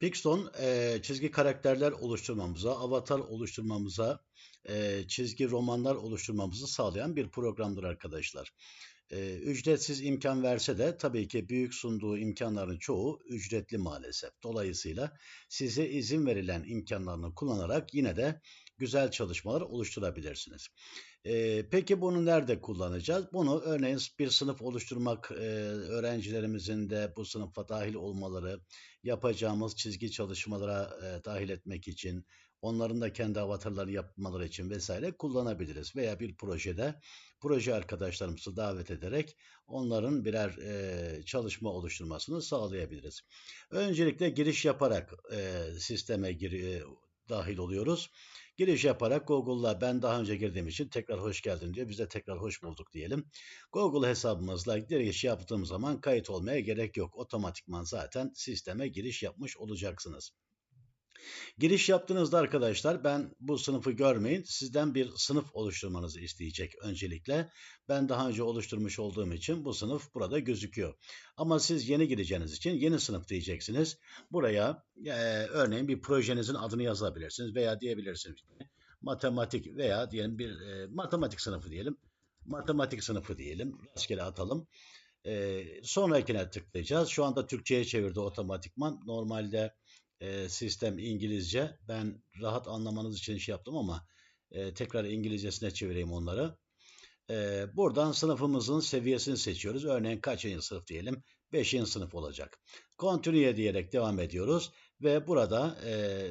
Pixton e, çizgi karakterler oluşturmamıza, avatar oluşturmamıza, e, çizgi romanlar oluşturmamızı sağlayan bir programdır arkadaşlar. E, ücretsiz imkan verse de tabii ki büyük sunduğu imkanların çoğu ücretli maalesef. Dolayısıyla size izin verilen imkanlarını kullanarak yine de güzel çalışmalar oluşturabilirsiniz. E, peki bunu nerede kullanacağız? Bunu örneğin bir sınıf oluşturmak, e, öğrencilerimizin de bu sınıfa dahil olmaları, yapacağımız çizgi çalışmalara e, dahil etmek için, onların da kendi avatarlarını yapmaları için vesaire kullanabiliriz. Veya bir projede proje arkadaşlarımızı davet ederek onların birer e, çalışma oluşturmasını sağlayabiliriz. Öncelikle giriş yaparak e, sisteme gir, dahil oluyoruz. Giriş yaparak Google'la ben daha önce girdiğim için tekrar hoş geldin diyor. Biz de tekrar hoş bulduk diyelim. Google hesabımızla giriş yaptığım zaman kayıt olmaya gerek yok. Otomatikman zaten sisteme giriş yapmış olacaksınız. Giriş yaptığınızda arkadaşlar ben bu sınıfı görmeyin. Sizden bir sınıf oluşturmanızı isteyecek öncelikle. Ben daha önce oluşturmuş olduğum için bu sınıf burada gözüküyor. Ama siz yeni gireceğiniz için yeni sınıf diyeceksiniz. Buraya e, örneğin bir projenizin adını yazabilirsiniz veya diyebilirsiniz. Matematik veya diyelim bir e, matematik sınıfı diyelim. Matematik sınıfı diyelim. Rastgele atalım. E, sonrakine tıklayacağız. Şu anda Türkçe'ye çevirdi otomatikman. Normalde e, sistem İngilizce. Ben rahat anlamanız için şey yaptım ama e, tekrar İngilizcesine çevireyim onları. E, buradan sınıfımızın seviyesini seçiyoruz. Örneğin kaçıncı sınıf diyelim? Beşinci sınıf olacak. Continue diyerek devam ediyoruz ve burada e,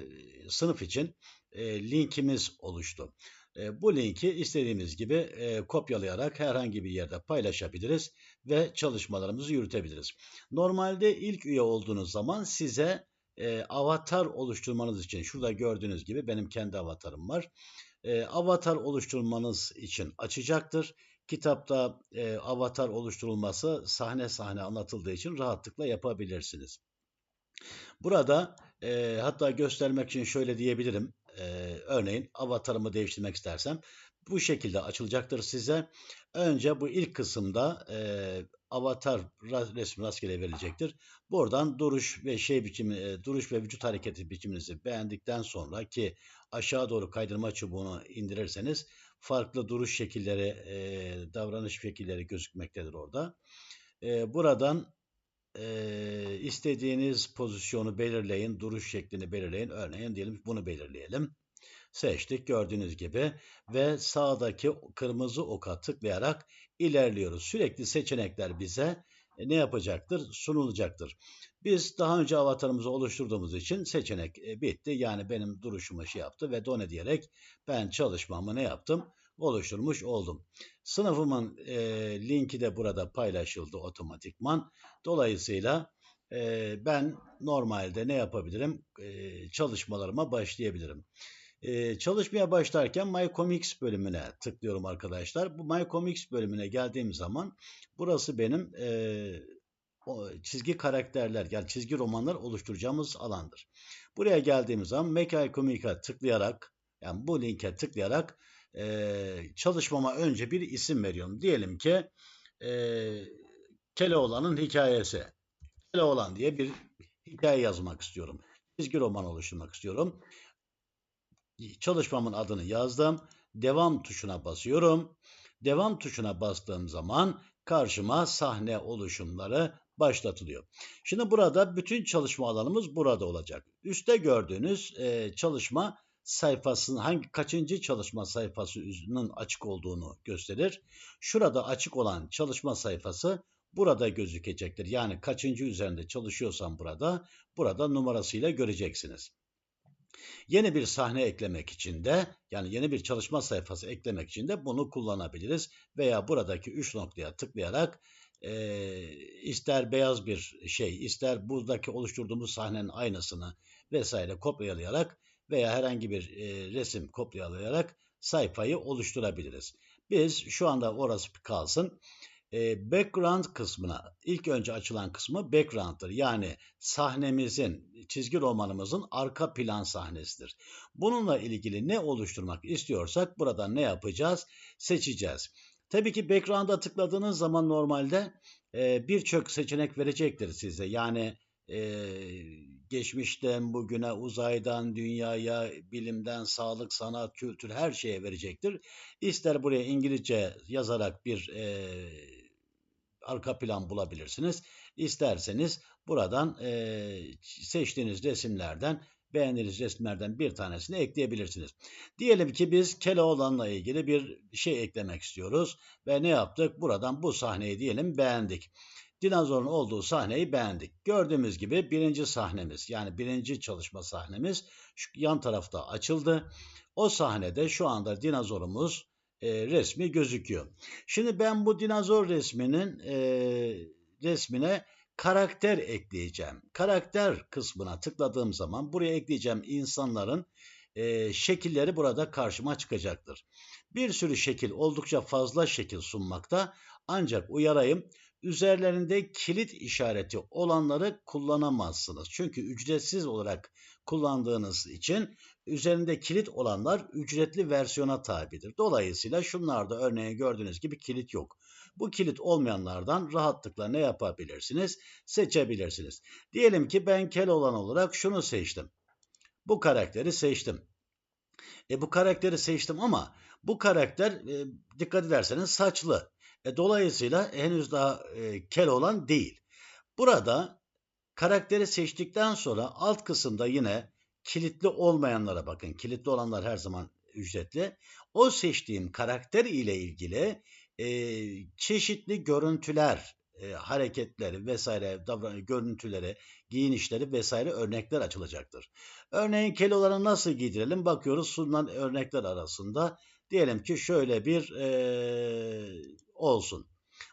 sınıf için e, linkimiz oluştu. E, bu linki istediğimiz gibi e, kopyalayarak herhangi bir yerde paylaşabiliriz ve çalışmalarımızı yürütebiliriz. Normalde ilk üye olduğunuz zaman size e, avatar oluşturmanız için şurada gördüğünüz gibi benim kendi avatarım var. E, avatar oluşturmanız için açacaktır. Kitapta e, avatar oluşturulması sahne sahne anlatıldığı için rahatlıkla yapabilirsiniz. Burada e, hatta göstermek için şöyle diyebilirim. E, örneğin avatarımı değiştirmek istersem bu şekilde açılacaktır size. Önce bu ilk kısımda e, avatar resmi rastgele verilecektir. Buradan duruş ve şey biçimi, e, duruş ve vücut hareketi biçiminizi beğendikten sonra ki aşağı doğru kaydırma çubuğunu indirirseniz farklı duruş şekilleri, e, davranış şekilleri gözükmektedir orada. E, buradan e, istediğiniz pozisyonu belirleyin, duruş şeklini belirleyin. Örneğin diyelim bunu belirleyelim seçtik gördüğünüz gibi ve sağdaki kırmızı oka tıklayarak ilerliyoruz. Sürekli seçenekler bize e, ne yapacaktır? Sunulacaktır. Biz daha önce avatarımızı oluşturduğumuz için seçenek e, bitti. Yani benim duruşumu şey yaptı ve done diyerek ben çalışmamı ne yaptım? Oluşturmuş oldum. Sınıfımın e, linki de burada paylaşıldı otomatikman. Dolayısıyla e, ben normalde ne yapabilirim? E, çalışmalarıma başlayabilirim. Ee, çalışmaya başlarken My Comics bölümüne tıklıyorum arkadaşlar. Bu My Comics bölümüne geldiğim zaman burası benim e, o çizgi karakterler yani çizgi romanlar oluşturacağımız alandır. Buraya geldiğimiz zaman Make I Comic'a tıklayarak yani bu linke tıklayarak e, çalışmama önce bir isim veriyorum. Diyelim ki e, Keloğlan'ın hikayesi. Keloğlan diye bir hikaye yazmak istiyorum. Çizgi roman oluşturmak istiyorum çalışmamın adını yazdım. Devam tuşuna basıyorum. Devam tuşuna bastığım zaman karşıma sahne oluşumları başlatılıyor. Şimdi burada bütün çalışma alanımız burada olacak. Üste gördüğünüz e, çalışma sayfasının hangi kaçıncı çalışma sayfasının açık olduğunu gösterir. Şurada açık olan çalışma sayfası burada gözükecektir. Yani kaçıncı üzerinde çalışıyorsam burada, burada numarasıyla göreceksiniz. Yeni bir sahne eklemek için de yani yeni bir çalışma sayfası eklemek için de bunu kullanabiliriz. Veya buradaki üç noktaya tıklayarak e, ister beyaz bir şey ister buradaki oluşturduğumuz sahnenin aynısını vesaire kopyalayarak veya herhangi bir e, resim kopyalayarak sayfayı oluşturabiliriz. Biz şu anda orası kalsın e, background kısmına ilk önce açılan kısmı background'dır. Yani sahnemizin, çizgi romanımızın arka plan sahnesidir. Bununla ilgili ne oluşturmak istiyorsak burada ne yapacağız? Seçeceğiz. Tabii ki background'a tıkladığınız zaman normalde e, birçok seçenek verecektir size. Yani e, geçmişten bugüne, uzaydan dünyaya, bilimden sağlık, sanat, kültür her şeye verecektir. İster buraya İngilizce yazarak bir arka plan bulabilirsiniz. İsterseniz buradan e, seçtiğiniz resimlerden beğendiğiniz resimlerden bir tanesini ekleyebilirsiniz. Diyelim ki biz Keloğlan'la ilgili bir şey eklemek istiyoruz ve ne yaptık? Buradan bu sahneyi diyelim beğendik. Dinozorun olduğu sahneyi beğendik. Gördüğümüz gibi birinci sahnemiz yani birinci çalışma sahnemiz şu yan tarafta açıldı. O sahnede şu anda dinozorumuz e, resmi gözüküyor. Şimdi ben bu dinozor resminin e, resmine karakter ekleyeceğim. Karakter kısmına tıkladığım zaman buraya ekleyeceğim insanların e, şekilleri burada karşıma çıkacaktır. Bir sürü şekil oldukça fazla şekil sunmakta ancak uyarayım üzerlerinde kilit işareti olanları kullanamazsınız. Çünkü ücretsiz olarak kullandığınız için üzerinde kilit olanlar ücretli versiyona tabidir. Dolayısıyla şunlarda örneğin gördüğünüz gibi kilit yok. Bu kilit olmayanlardan rahatlıkla ne yapabilirsiniz? Seçebilirsiniz. Diyelim ki ben kel olan olarak şunu seçtim. Bu karakteri seçtim. E bu karakteri seçtim ama bu karakter e, dikkat ederseniz saçlı. E, dolayısıyla henüz daha e, kel olan değil. Burada karakteri seçtikten sonra alt kısımda yine kilitli olmayanlara bakın. Kilitli olanlar her zaman ücretli. O seçtiğim karakter ile ilgili e, çeşitli görüntüler, e, hareketleri vesaire, davran görüntüleri, giyinişleri vesaire örnekler açılacaktır. Örneğin keloları nasıl giydirelim? Bakıyoruz sunulan örnekler arasında diyelim ki şöyle bir e, olsun.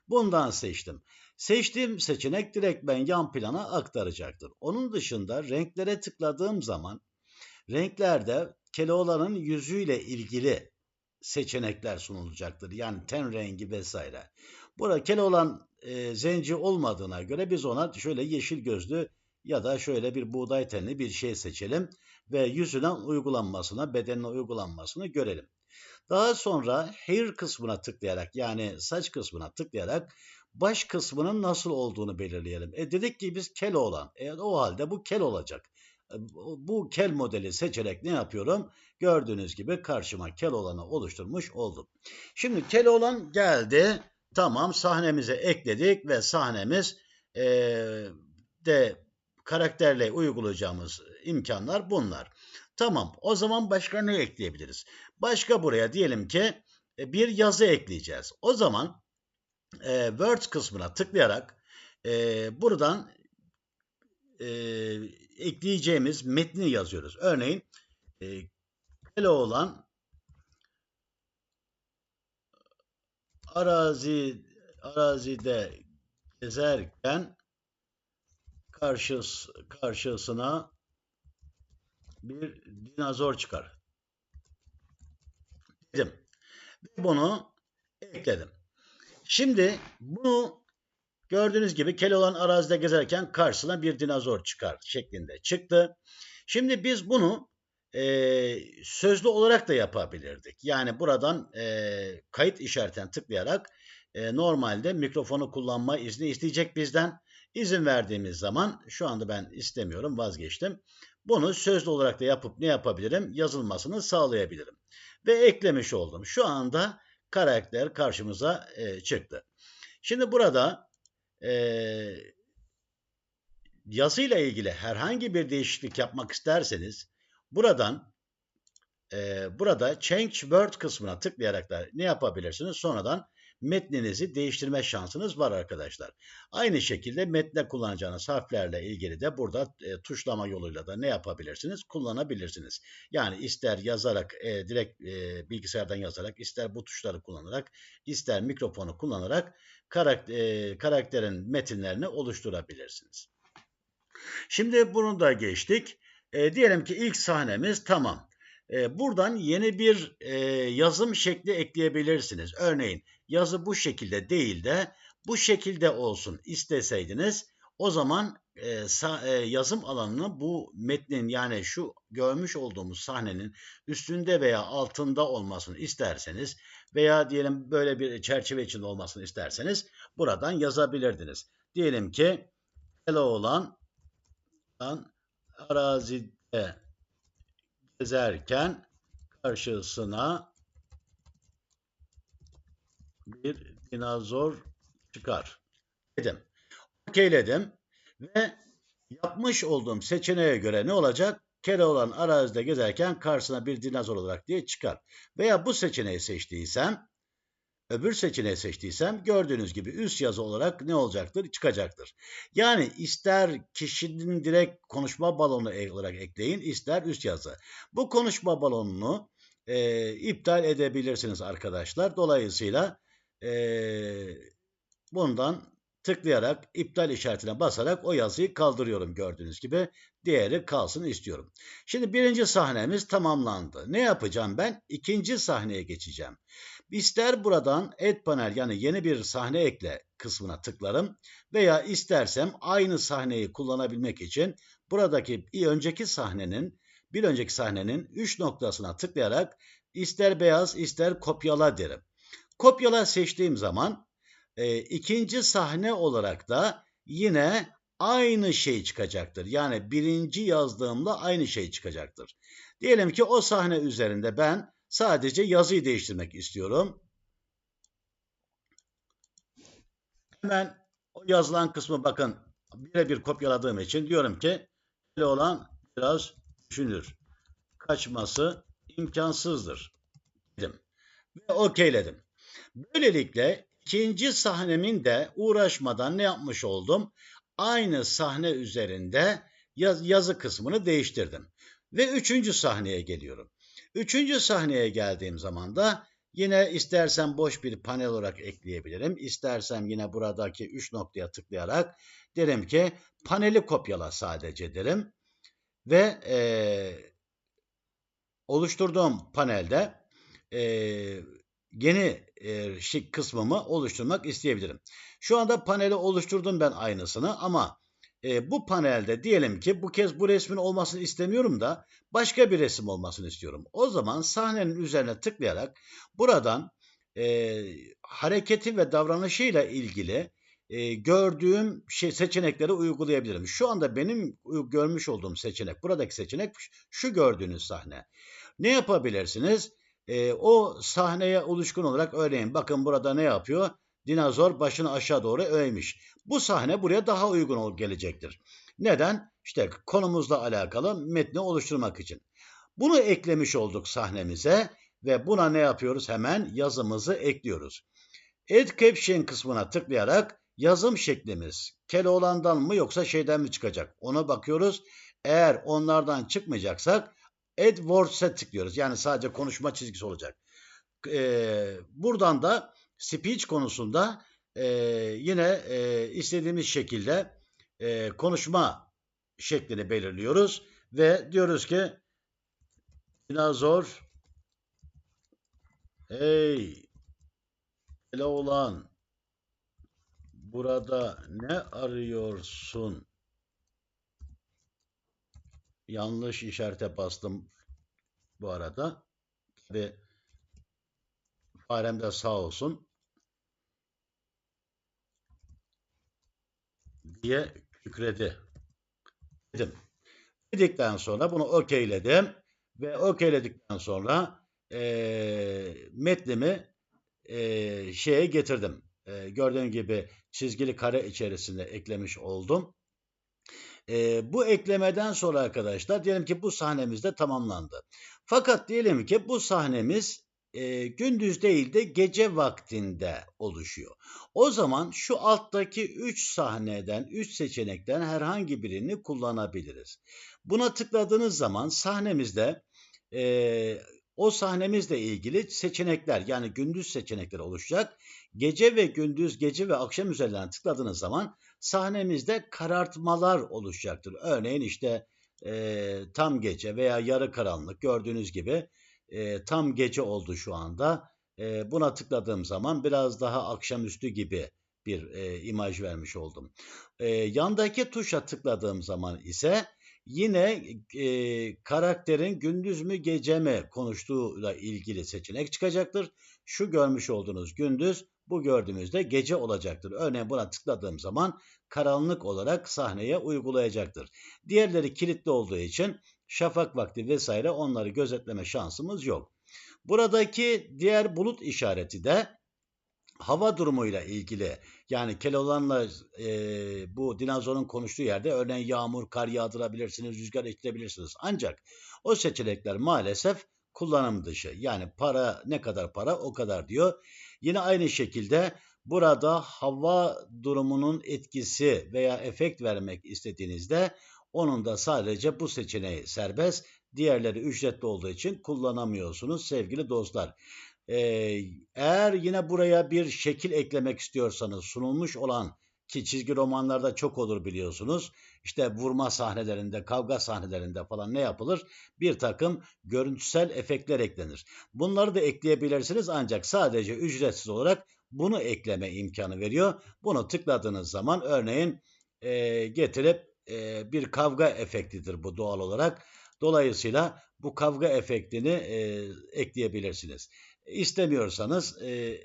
Bundan seçtim. Seçtiğim seçenek direkt ben yan plana aktaracaktır. Onun dışında renklere tıkladığım zaman renklerde Keloğlan'ın yüzüyle ilgili seçenekler sunulacaktır. Yani ten rengi vesaire. Burada Keloğlan e, zenci olmadığına göre biz ona şöyle yeşil gözlü ya da şöyle bir buğday tenli bir şey seçelim ve yüzüne uygulanmasına, bedenine uygulanmasını görelim. Daha sonra hair kısmına tıklayarak yani saç kısmına tıklayarak baş kısmının nasıl olduğunu belirleyelim. E dedik ki biz kel olan. E o halde bu kel olacak. E, bu kel modeli seçerek ne yapıyorum? Gördüğünüz gibi karşıma kel olanı oluşturmuş oldum. Şimdi kel olan geldi. Tamam sahnemize ekledik ve sahnemiz e, de karakterle uygulayacağımız imkanlar bunlar. Tamam o zaman başka ne ekleyebiliriz? Başka buraya diyelim ki e, bir yazı ekleyeceğiz. O zaman e, Word kısmına tıklayarak e, buradan e, ekleyeceğimiz metni yazıyoruz. Örneğin e, olan arazi arazide gezerken karşıs, karşısına bir dinozor çıkar. Dedim. Bunu ekledim. Şimdi bunu gördüğünüz gibi Keloğlan arazide gezerken karşısına bir dinozor çıkar şeklinde çıktı. Şimdi biz bunu e, sözlü olarak da yapabilirdik. Yani buradan e, kayıt işaretine tıklayarak e, normalde mikrofonu kullanma izni isteyecek bizden. İzin verdiğimiz zaman şu anda ben istemiyorum vazgeçtim. Bunu sözlü olarak da yapıp ne yapabilirim? Yazılmasını sağlayabilirim. Ve eklemiş oldum. Şu anda karakter karşımıza e, çıktı. Şimdi burada e, yazıyla ilgili herhangi bir değişiklik yapmak isterseniz buradan e, burada Change Word kısmına tıklayarak da ne yapabilirsiniz? Sonradan metninizi değiştirme şansınız var arkadaşlar. Aynı şekilde metne kullanacağınız harflerle ilgili de burada e, tuşlama yoluyla da ne yapabilirsiniz? Kullanabilirsiniz. Yani ister yazarak e, direkt e, bilgisayardan yazarak, ister bu tuşları kullanarak, ister mikrofonu kullanarak karakter, e, karakterin metinlerini oluşturabilirsiniz. Şimdi bunu da geçtik. E, diyelim ki ilk sahnemiz tamam. E, buradan yeni bir e, yazım şekli ekleyebilirsiniz. Örneğin yazı bu şekilde değil de bu şekilde olsun isteseydiniz o zaman e, sa, e, yazım alanını bu metnin yani şu görmüş olduğumuz sahnenin üstünde veya altında olmasını isterseniz veya diyelim böyle bir çerçeve içinde olmasını isterseniz buradan yazabilirdiniz. Diyelim ki Keloğlan arazide gezerken karşısına bir dinozor çıkar dedim. Okeyledim ve yapmış olduğum seçeneğe göre ne olacak? Keloğlan arazide gezerken karşısına bir dinozor olarak diye çıkar. Veya bu seçeneği seçtiysem öbür seçeneği seçtiysem gördüğünüz gibi üst yazı olarak ne olacaktır? Çıkacaktır. Yani ister kişinin direkt konuşma balonu olarak ekleyin, ister üst yazı. Bu konuşma balonunu e, iptal edebilirsiniz arkadaşlar. Dolayısıyla e, bundan tıklayarak iptal işaretine basarak o yazıyı kaldırıyorum gördüğünüz gibi. Diğeri kalsın istiyorum. Şimdi birinci sahnemiz tamamlandı. Ne yapacağım ben? İkinci sahneye geçeceğim. İster buradan Add Panel yani yeni bir sahne ekle kısmına tıklarım veya istersem aynı sahneyi kullanabilmek için buradaki önceki sahnenin bir önceki sahnenin 3 noktasına tıklayarak ister beyaz ister kopyala derim. Kopyala seçtiğim zaman e, ikinci sahne olarak da yine aynı şey çıkacaktır. Yani birinci yazdığımda aynı şey çıkacaktır. Diyelim ki o sahne üzerinde ben sadece yazıyı değiştirmek istiyorum. Hemen o yazılan kısmı bakın birebir kopyaladığım için diyorum ki olan biraz düşünür. Kaçması imkansızdır dedim. Ve okeyledim. Böylelikle ikinci sahnemin de uğraşmadan ne yapmış oldum? Aynı sahne üzerinde yaz, yazı kısmını değiştirdim. Ve üçüncü sahneye geliyorum. Üçüncü sahneye geldiğim zaman da yine istersen boş bir panel olarak ekleyebilirim. İstersem yine buradaki üç noktaya tıklayarak derim ki paneli kopyala sadece derim. Ve e, oluşturduğum panelde e, yeni e, şık kısmımı oluşturmak isteyebilirim. Şu anda paneli oluşturdum ben aynısını ama e, bu panelde diyelim ki bu kez bu resmin olmasını istemiyorum da başka bir resim olmasını istiyorum. O zaman sahnenin üzerine tıklayarak buradan e, hareketi ve davranışıyla ilgili e, gördüğüm şey, seçenekleri uygulayabilirim. Şu anda benim görmüş olduğum seçenek, buradaki seçenek şu gördüğünüz sahne. Ne yapabilirsiniz? E, o sahneye oluşkun olarak örneğin bakın burada ne yapıyor? Dinozor başını aşağı doğru eğmiş. Bu sahne buraya daha uygun gelecektir. Neden? İşte konumuzla alakalı metni oluşturmak için. Bunu eklemiş olduk sahnemize ve buna ne yapıyoruz? Hemen yazımızı ekliyoruz. Add Caption kısmına tıklayarak yazım şeklimiz Keloğlan'dan mı yoksa şeyden mi çıkacak? Ona bakıyoruz. Eğer onlardan çıkmayacaksak Add Words'e tıklıyoruz. Yani sadece konuşma çizgisi olacak. Ee, buradan da speech konusunda e, yine e, istediğimiz şekilde e, konuşma şeklini belirliyoruz ve diyoruz ki dinozor hey olan burada ne arıyorsun? Yanlış işarete bastım bu arada. Ve farem de sağ olsun. Diye kükredi. Dedim. Dedikten sonra bunu okeyledim ve okeyledikten sonra e, metnimi e, şeye getirdim. E, gördüğün gibi çizgili kare içerisinde eklemiş oldum. E, bu eklemeden sonra arkadaşlar diyelim ki bu sahnemiz de tamamlandı. Fakat diyelim ki bu sahnemiz e, gündüz değil de gece vaktinde oluşuyor. O zaman şu alttaki 3 sahneden, 3 seçenekten herhangi birini kullanabiliriz. Buna tıkladığınız zaman sahnemizde e, o sahnemizle ilgili seçenekler yani gündüz seçenekleri oluşacak. Gece ve gündüz, gece ve akşam üzerinden tıkladığınız zaman sahnemizde karartmalar oluşacaktır. Örneğin işte e, tam gece veya yarı karanlık gördüğünüz gibi e, tam gece oldu şu anda. E, buna tıkladığım zaman biraz daha akşamüstü gibi bir e, imaj vermiş oldum. E, yandaki tuşa tıkladığım zaman ise yine e, karakterin gündüz mü gece mi konuştuğuyla ilgili seçenek çıkacaktır. Şu görmüş olduğunuz gündüz, bu gördüğümüzde gece olacaktır. Örneğin buna tıkladığım zaman karanlık olarak sahneye uygulayacaktır. Diğerleri kilitli olduğu için şafak vakti vesaire onları gözetleme şansımız yok. Buradaki diğer bulut işareti de hava durumuyla ilgili yani Keloğlan'la e, bu dinozorun konuştuğu yerde örneğin yağmur, kar yağdırabilirsiniz, rüzgar etkileyebilirsiniz. Ancak o seçenekler maalesef kullanım dışı. Yani para ne kadar para o kadar diyor. Yine aynı şekilde burada hava durumunun etkisi veya efekt vermek istediğinizde onun da sadece bu seçeneği serbest. Diğerleri ücretli olduğu için kullanamıyorsunuz sevgili dostlar. Ee, eğer yine buraya bir şekil eklemek istiyorsanız sunulmuş olan ki çizgi romanlarda çok olur biliyorsunuz. İşte vurma sahnelerinde, kavga sahnelerinde falan ne yapılır? Bir takım görüntüsel efektler eklenir. Bunları da ekleyebilirsiniz ancak sadece ücretsiz olarak bunu ekleme imkanı veriyor. Bunu tıkladığınız zaman örneğin e, getirip e, bir kavga efektidir bu doğal olarak. Dolayısıyla bu kavga efektini e, ekleyebilirsiniz. İstemiyorsanız e,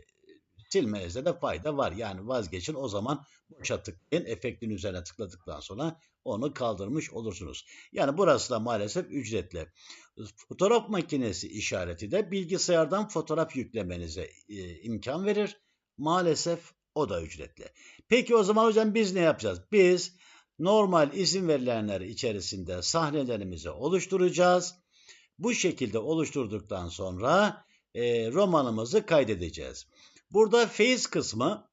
silmenizde de fayda var. Yani vazgeçin o zaman boşa tıklayın. Efektin üzerine tıkladıktan sonra onu kaldırmış olursunuz. Yani burası da maalesef ücretli. Fotoğraf makinesi işareti de bilgisayardan fotoğraf yüklemenize e, imkan verir. Maalesef o da ücretli. Peki o zaman hocam biz ne yapacağız? Biz normal izin verilenler içerisinde sahnelerimizi oluşturacağız. Bu şekilde oluşturduktan sonra e, romanımızı kaydedeceğiz. Burada face kısmı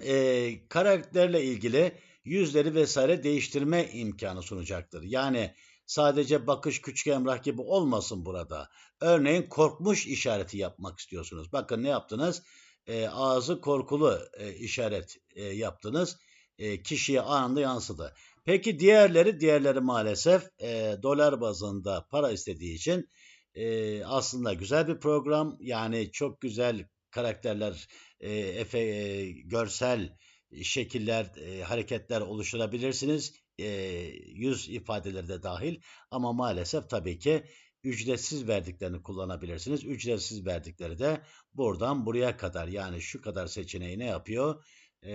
e, karakterle ilgili yüzleri vesaire değiştirme imkanı sunacaktır. Yani sadece bakış küçük emrah gibi olmasın burada. Örneğin korkmuş işareti yapmak istiyorsunuz. Bakın ne yaptınız? E, ağzı korkulu e, işaret e, yaptınız. E, kişiye anında yansıdı. Peki diğerleri, diğerleri maalesef e, dolar bazında para istediği için e, aslında güzel bir program. Yani çok güzel karakterler, e, efe, e, görsel şekiller, e, hareketler oluşturabilirsiniz. E, yüz ifadeleri de dahil. Ama maalesef tabii ki ücretsiz verdiklerini kullanabilirsiniz. Ücretsiz verdikleri de buradan buraya kadar yani şu kadar seçeneği ne yapıyor? E,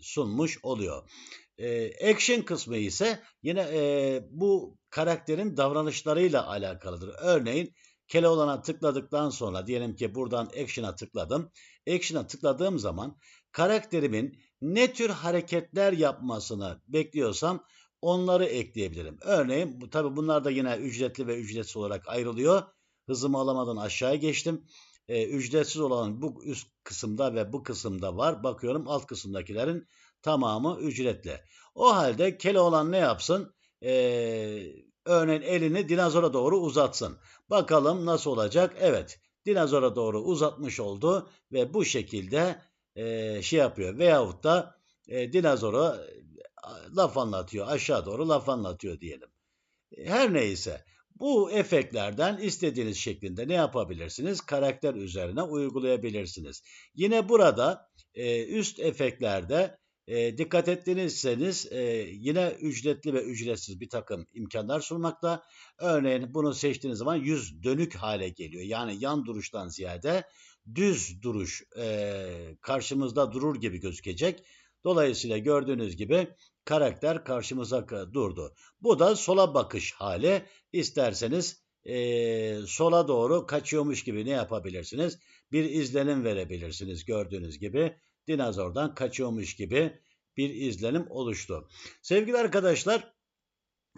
sunmuş oluyor. E, action kısmı ise yine e, bu karakterin davranışlarıyla alakalıdır. Örneğin Keloğlan'a tıkladıktan sonra diyelim ki buradan Action'a tıkladım. Action'a tıkladığım zaman karakterimin ne tür hareketler yapmasını bekliyorsam onları ekleyebilirim. Örneğin tabi bunlar da yine ücretli ve ücretsiz olarak ayrılıyor. Hızımı alamadan aşağıya geçtim. Ee, ücretsiz olan bu üst kısımda ve bu kısımda var. Bakıyorum alt kısımdakilerin tamamı ücretli. O halde Keloğlan ne yapsın? Ee, örneğin elini dinozora doğru uzatsın. Bakalım nasıl olacak? Evet. Dinozora doğru uzatmış oldu ve bu şekilde e, şey yapıyor. Veyahut da e, dinozora e, laf anlatıyor. Aşağı doğru laf anlatıyor diyelim. Her neyse. Bu efektlerden istediğiniz şeklinde ne yapabilirsiniz? Karakter üzerine uygulayabilirsiniz. Yine burada e, üst efektlerde e, dikkat ettiyseniz e, yine ücretli ve ücretsiz bir takım imkanlar sunmakta. Örneğin bunu seçtiğiniz zaman yüz dönük hale geliyor. Yani yan duruştan ziyade düz duruş e, karşımızda durur gibi gözükecek. Dolayısıyla gördüğünüz gibi karakter karşımıza durdu. Bu da sola bakış hali. İsterseniz e, sola doğru kaçıyormuş gibi ne yapabilirsiniz? Bir izlenim verebilirsiniz gördüğünüz gibi dinozordan kaçıyormuş gibi bir izlenim oluştu. Sevgili arkadaşlar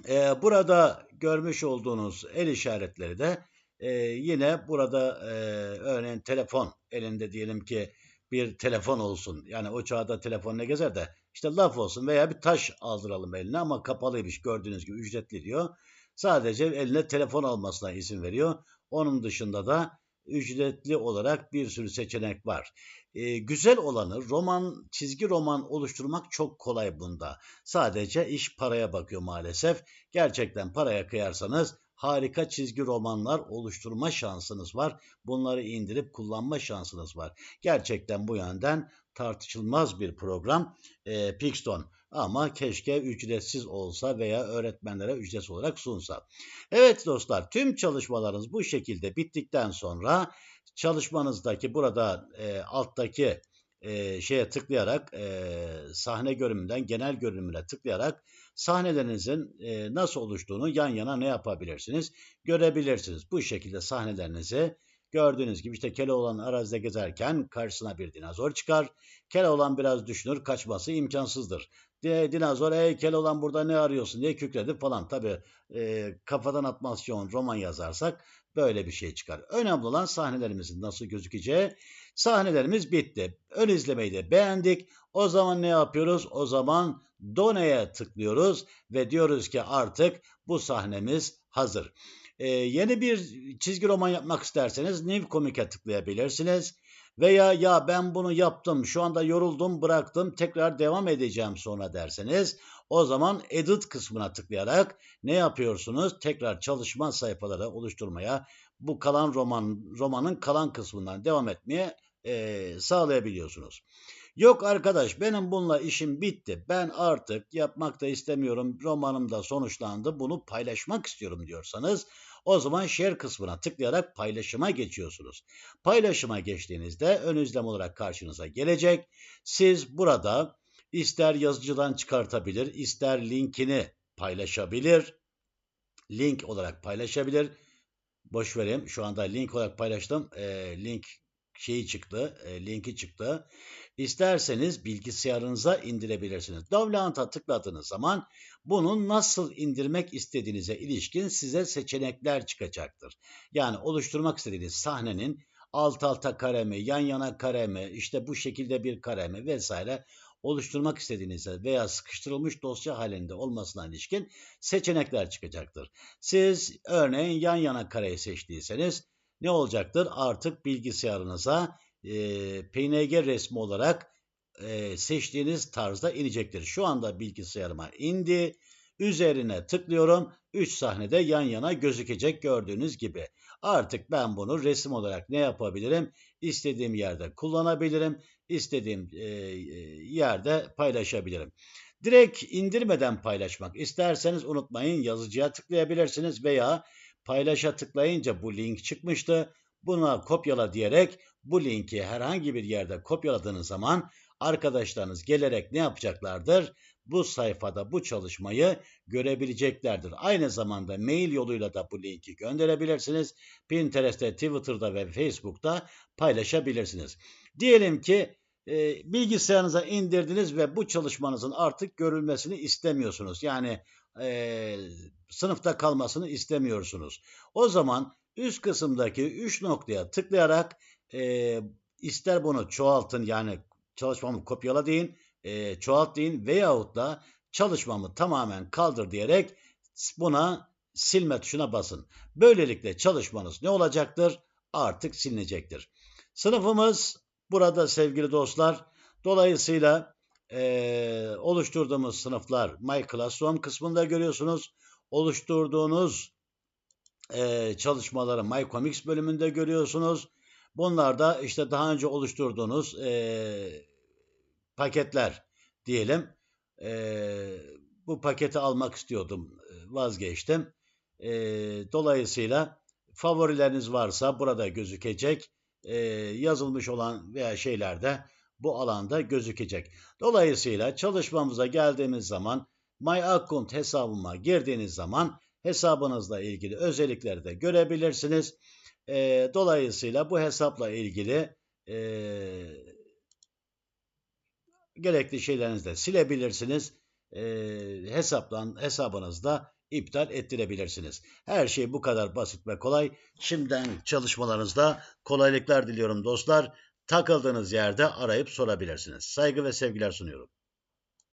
e, burada görmüş olduğunuz el işaretleri de e, yine burada e, örneğin telefon elinde diyelim ki bir telefon olsun. Yani o çağda telefon ne gezer de işte laf olsun veya bir taş aldıralım eline ama kapalıymış gördüğünüz gibi ücretli diyor. Sadece eline telefon almasına izin veriyor. Onun dışında da ücretli olarak bir sürü seçenek var. E, güzel olanı roman, çizgi roman oluşturmak çok kolay bunda. Sadece iş paraya bakıyor maalesef. Gerçekten paraya kıyarsanız harika çizgi romanlar oluşturma şansınız var. Bunları indirip kullanma şansınız var. Gerçekten bu yönden tartışılmaz bir program e, Pixton. Ama keşke ücretsiz olsa veya öğretmenlere ücretsiz olarak sunsa. Evet dostlar tüm çalışmalarınız bu şekilde bittikten sonra çalışmanızdaki burada e, alttaki e, şeye tıklayarak e, sahne görünümünden genel görünümüne tıklayarak sahnelerinizin e, nasıl oluştuğunu yan yana ne yapabilirsiniz görebilirsiniz. Bu şekilde sahnelerinizi gördüğünüz gibi işte Keloğlan arazide gezerken karşısına bir dinozor çıkar. Keloğlan biraz düşünür kaçması imkansızdır. Dinozor ey Keloğlan burada ne arıyorsun diye kükredi falan. Tabi e, kafadan atmasyon roman yazarsak böyle bir şey çıkar. Önemli olan sahnelerimizin nasıl gözükeceği. Sahnelerimiz bitti. Ön izlemeyi de beğendik. O zaman ne yapıyoruz? O zaman Done'ye tıklıyoruz ve diyoruz ki artık bu sahnemiz hazır. Ee, yeni bir çizgi roman yapmak isterseniz New Comic'e tıklayabilirsiniz. Veya ya ben bunu yaptım, şu anda yoruldum, bıraktım, tekrar devam edeceğim sonra derseniz o zaman edit kısmına tıklayarak ne yapıyorsunuz? Tekrar çalışma sayfaları oluşturmaya, bu kalan roman romanın kalan kısmından devam etmeye e, sağlayabiliyorsunuz. Yok arkadaş benim bununla işim bitti. Ben artık yapmak da istemiyorum. Romanım da sonuçlandı. Bunu paylaşmak istiyorum diyorsanız o zaman share kısmına tıklayarak paylaşıma geçiyorsunuz. Paylaşıma geçtiğinizde ön izlem olarak karşınıza gelecek. Siz burada ister yazıcıdan çıkartabilir, ister linkini paylaşabilir. Link olarak paylaşabilir. Boş vereyim. Şu anda link olarak paylaştım. E, link şeyi çıktı, e, linki çıktı. İsterseniz bilgisayarınıza indirebilirsiniz. Download'a tıkladığınız zaman bunun nasıl indirmek istediğinize ilişkin size seçenekler çıkacaktır. Yani oluşturmak istediğiniz sahnenin alt alta kare mi, yan yana kare mi, işte bu şekilde bir kare mi vesaire oluşturmak istediğinizde veya sıkıştırılmış dosya halinde olmasına ilişkin seçenekler çıkacaktır. Siz örneğin yan yana kareyi seçtiyseniz ne olacaktır? Artık bilgisayarınıza e, PNG resmi olarak e, seçtiğiniz tarzda inecektir. Şu anda bilgisayarıma indi. Üzerine tıklıyorum. 3 sahnede yan yana gözükecek gördüğünüz gibi. Artık ben bunu resim olarak ne yapabilirim? İstediğim yerde kullanabilirim. İstediğim e, yerde paylaşabilirim. Direkt indirmeden paylaşmak isterseniz unutmayın yazıcıya tıklayabilirsiniz veya paylaşa tıklayınca bu link çıkmıştı. Buna kopyala diyerek bu linki herhangi bir yerde kopyaladığınız zaman arkadaşlarınız gelerek ne yapacaklardır? Bu sayfada bu çalışmayı görebileceklerdir. Aynı zamanda mail yoluyla da bu linki gönderebilirsiniz. Pinterest'te, Twitter'da ve Facebook'ta paylaşabilirsiniz. Diyelim ki e, bilgisayarınıza indirdiniz ve bu çalışmanızın artık görülmesini istemiyorsunuz. Yani e, sınıfta kalmasını istemiyorsunuz. O zaman üst kısımdaki 3 noktaya tıklayarak e, ister bunu çoğaltın yani çalışmamı kopyala deyin, e, çoğalt deyin veyahut da çalışmamı tamamen kaldır diyerek buna silme tuşuna basın. Böylelikle çalışmanız ne olacaktır? Artık silinecektir. Sınıfımız burada sevgili dostlar. Dolayısıyla e, oluşturduğumuz sınıflar My Classroom kısmında görüyorsunuz. Oluşturduğunuz e, çalışmaları My Comics bölümünde görüyorsunuz. Bunlar da işte daha önce oluşturduğunuz e, paketler diyelim. E, bu paketi almak istiyordum, vazgeçtim. E, dolayısıyla favorileriniz varsa burada gözükecek. E, yazılmış olan veya şeyler de bu alanda gözükecek. Dolayısıyla çalışmamıza geldiğimiz zaman My Account hesabıma girdiğiniz zaman hesabınızla ilgili özellikleri de görebilirsiniz. E, dolayısıyla bu hesapla ilgili e, gerekli şeylerinizi de silebilirsiniz. E, hesaplan, hesabınızda iptal ettirebilirsiniz. Her şey bu kadar basit ve kolay. Şimdiden çalışmalarınızda kolaylıklar diliyorum dostlar. Takıldığınız yerde arayıp sorabilirsiniz. Saygı ve sevgiler sunuyorum.